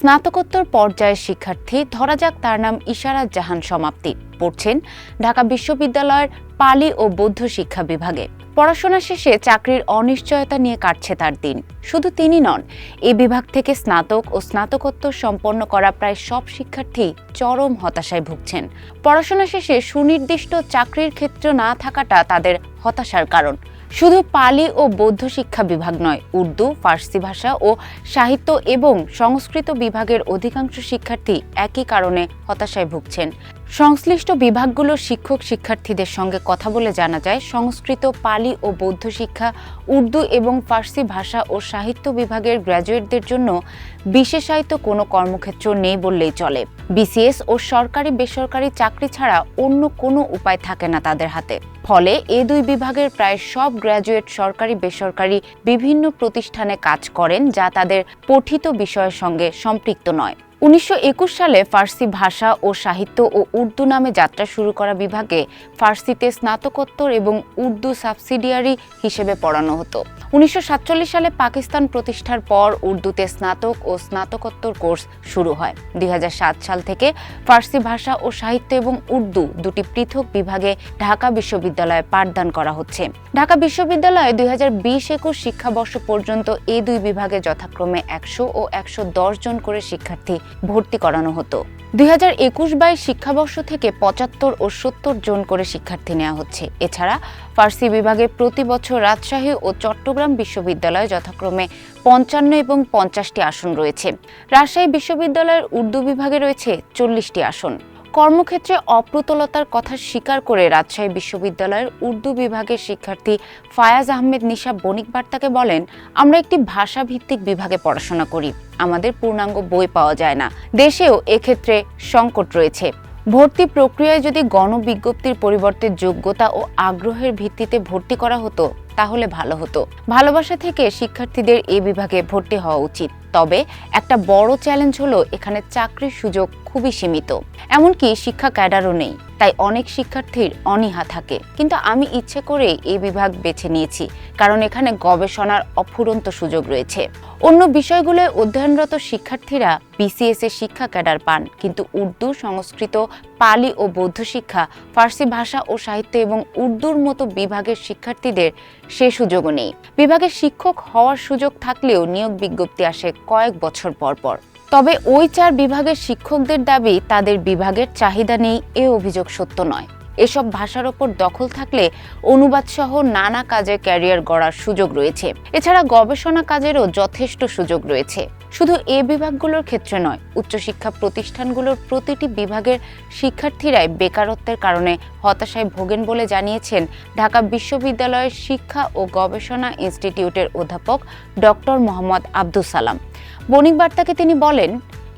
স্নাতকোত্তর পর্যায়ের শিক্ষার্থী, ধরা যাক তার নাম ইশারা জাহান সমাপ্তি। পড়ছেন ঢাকা বিশ্ববিদ্যালয়ের পালি ও বৌদ্ধ শিক্ষা বিভাগে। পড়াশোনা শেষে চাকরির অনিশ্চয়তা নিয়ে কাটছে তার দিন। শুধু তিনি নন এই বিভাগ থেকে স্নাতক ও স্নাতকোত্তর সম্পন্ন করা প্রায় সব শিক্ষার্থী চরম হতাশায় ভুগছেন। পড়াশোনা শেষে সুনির্দিষ্ট চাকরির ক্ষেত্র না থাকাটা তাদের হতাশার কারণ। শুধু পালি ও বৌদ্ধ শিক্ষা বিভাগ নয়, উর্দু, ফার্সি ভাষা ও সাহিত্য এবং সংস্কৃত বিভাগের অধিকাংশ শিক্ষার্থী একই কারণে হতাশায় ভুগছেন। সংশ্লিষ্ট বিভাগগুলোর শিক্ষক শিক্ষার্থীদের সঙ্গে কথা বলে জানা যায়, সংস্কৃত, পালি ও বৌদ্ধ শিক্ষা, উর্দু এবং ফার্সি ভাষা ও সাহিত্য বিভাগের গ্র্যাজুয়েটদের জন্য বিশেষায়িত কোনো কর্মক্ষেত্র নেই বললেই চলে। বিসিএস ও সরকারি বেসরকারি চাকরি ছাড়া অন্য কোনো উপায় থাকে না তাদের হাতে। ফলে এ দুই বিভাগের প্রায় সব গ্র্যাজুয়েট সরকারি বেসরকারি বিভিন্ন প্রতিষ্ঠানে কাজ করেন যা তাদের পঠিত বিষয়ের সঙ্গে সম্পৃক্ত নয়। উনিশশো একুশ সালে ফার্সি ভাষা ও সাহিত্য ও উর্দু নামে যাত্রা শুরু করা বিভাগে ফার্সিতে স্নাতকোত্তর এবং উর্দু সাবসিডিয়ারি হিসেবে পড়ানো হতো। উনিশশো সাতচল্লিশ সালে পাকিস্তান প্রতিষ্ঠার পর উর্দুতে স্নাতক ও স্নাতকোত্তর কোর্স শুরু হয়। দুই হাজার সাত সাল থেকে ফার্সি ভাষা ও সাহিত্য এবং উর্দু দুটি পৃথক বিভাগে ঢাকা বিশ্ববিদ্যালয়ে পাঠদান করা হচ্ছে। ঢাকা বিশ্ববিদ্যালয়ে দুই হাজার বিশ একুশ শিক্ষাবর্ষ পর্যন্ত এই দুই বিভাগে যথাক্রমে একশো ও একশো দশ জন করে শিক্ষার্থী ভর্তি করানো হতো। দুই হাজার একুশ বাইশ শিক্ষাবর্ষ থেকে পঁচাত্তর ও সত্তর জন করে শিক্ষার্থী নেওয়া হচ্ছে। এছাড়া ফার্সি বিভাগে প্রতি বছর রাজশাহী ও চট্টগ্রাম বিশ্ববিদ্যালয়ে যথাক্রমে পঞ্চান্ন এবং পঞ্চাশটি আসন রয়েছে। রাজশাহী বিশ্ববিদ্যালয়ের উর্দু বিভাগে রয়েছে চল্লিশটি আসন। কর্মক্ষেত্রে অপ্রতুলতার কথা স্বীকার করে রাজশাহী বিশ্ববিদ্যালয়ের উর্দু বিভাগের শিক্ষার্থী ফায়াজ আহমেদ নিশা বণিক বার্তাকে বলেন, আমরা একটি ভাষাভিত্তিক বিভাগে পড়াশোনা করি। আমাদের পূর্ণাঙ্গ বই পাওয়া যায় না। দেশেও এক্ষেত্রে সংকট রয়েছে। ভর্তি প্রক্রিয়ায় যদি গণবিজ্ঞপ্তির পরিবর্তে যোগ্যতা ও আগ্রহের ভিত্তিতে ভর্তি করা হতো তাহলে ভালো হতো। ভালোবাসা থেকে শিক্ষার্থীদের এ বিভাগে ভর্তি হওয়া উচিত। তবে একটা বড় চ্যালেঞ্জ হলো এখানে চাকরির সুযোগ খুবই সীমিত। এমনকি শিক্ষা ক্যাডারও নেই, তাই অনেক শিক্ষার্থীর অনীহা থাকে। কিন্তু আমি ইচ্ছে করে এই বিভাগ বেছে নিয়েছি, কারণ এখানে গবেষণার অফুরন্ত সুযোগ রয়েছে। অন্য বিষয়গুলোয় অধ্যয়নরত শিক্ষার্থীরা বিসিএস এর শিক্ষা ক্যাডার পান, কিন্তু উর্দু, সংস্কৃত, পালি ও বৌদ্ধ শিক্ষা, ফার্সি ভাষা ও সাহিত্য এবং উর্দুর মতো বিভাগের শিক্ষার্থীদের সে সুযোগও নেই। বিভাগের শিক্ষক হওয়ার সুযোগ থাকলেও নিয়োগ বিজ্ঞপ্তি আসে কয়েক বছর পর পর। তবে ওই চার বিভাগের শিক্ষকদের দাবি তাদের বিভাগের চাহিদা নেই, এ অভিযোগ সত্য নয়। এসব ভাষার ওপর দখল থাকলে অনুবাদ সহ নানা কাজে ক্যারিয়ার গড়ার সুযোগ রয়েছে। এছাড়া গবেষণা কাজেরও যথেষ্ট সুযোগ রয়েছে। শুধু এ বিভাগগুলোর ক্ষেত্রে নয়, উচ্চশিক্ষা প্রতিষ্ঠানগুলোর প্রতিটি বিভাগের শিক্ষার্থীরাই বেকারত্বের কারণে হতাশায় ভোগেন বলে জানিয়েছেন ঢাকা বিশ্ববিদ্যালয়ের শিক্ষা ও গবেষণা ইনস্টিটিউটের অধ্যাপক ডক্টর মোহাম্মদ আব্দুল সালাম। বণিক বার্তাকে তিনি বলেন,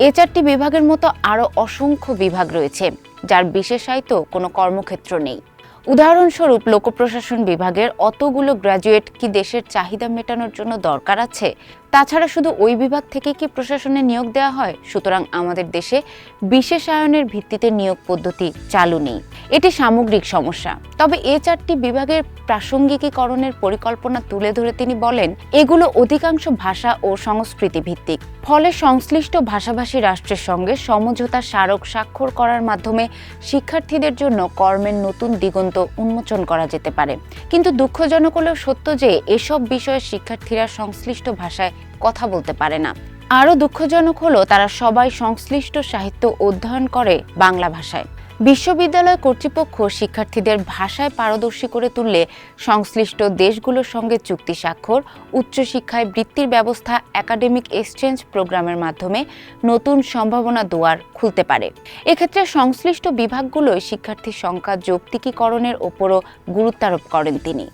এ চারটি বিভাগের মতো আরও অসংখ্য বিভাগ রয়েছে। যার বিশেষায়িত কোনো কর্মক্ষেত্র নেই। উদাহরণস্বরূপ লোকপ্রশাসন বিভাগের অতগুলো গ্র্যাজুয়েট কি দেশের চাহিদা মেটানোর জন্য দরকার আছে? তাছাড়া শুধু ওই বিভাগ থেকে কি প্রশাসনে নিয়োগ দেওয়া হয়? সুতরাং আমাদের দেশে বিশেষায়নের ভিত্তিতে নিয়োগ পদ্ধতি চালু নেই। এটি সামগ্রিক সমস্যা। তবে এ চারটি বিভাগের প্রাসঙ্গিকীকরণের পরিকল্পনা তুলে ধরে তিনি বলেন, এগুলো অধিকাংশ ভাষা ও সংস্কৃতি ভিত্তিক। ফলে সংশ্লিষ্ট ভাষাভাষী রাষ্ট্রের সঙ্গে সমঝোতা স্মারক স্বাক্ষর করার মাধ্যমে শিক্ষার্থীদের জন্য কর্মের নতুন দিগন্ত উন্মোচন করা যেতে পারে। কিন্তু দুঃখজনক হলেও সত্য যে এসব বিষয়ে শিক্ষার্থীরা সংশ্লিষ্ট ভাষায় কথা বলতে পারে না। আরও দুঃখজনক হলো তারা সবাই সংশ্লিষ্ট সাহিত্য অধ্যয়ন করে বাংলা ভাষায়। বিশ্ববিদ্যালয় কর্তৃপক্ষ শিক্ষার্থীদের ভাষায় পারদর্শী করে তুললে সংশ্লিষ্ট দেশগুলোর সঙ্গে চুক্তি স্বাক্ষর, উচ্চশিক্ষায় বৃত্তির ব্যবস্থা, একাডেমিক এক্সচেঞ্জ প্রোগ্রামের মাধ্যমে নতুন সম্ভাবনা দুয়ার খুলতে পারে। এক্ষেত্রে সংশ্লিষ্ট বিভাগগুলোয় শিক্ষার্থী সংখ্যা যৌক্তিকীকরণের ওপরও গুরুত্বারোপ করেন তিনি।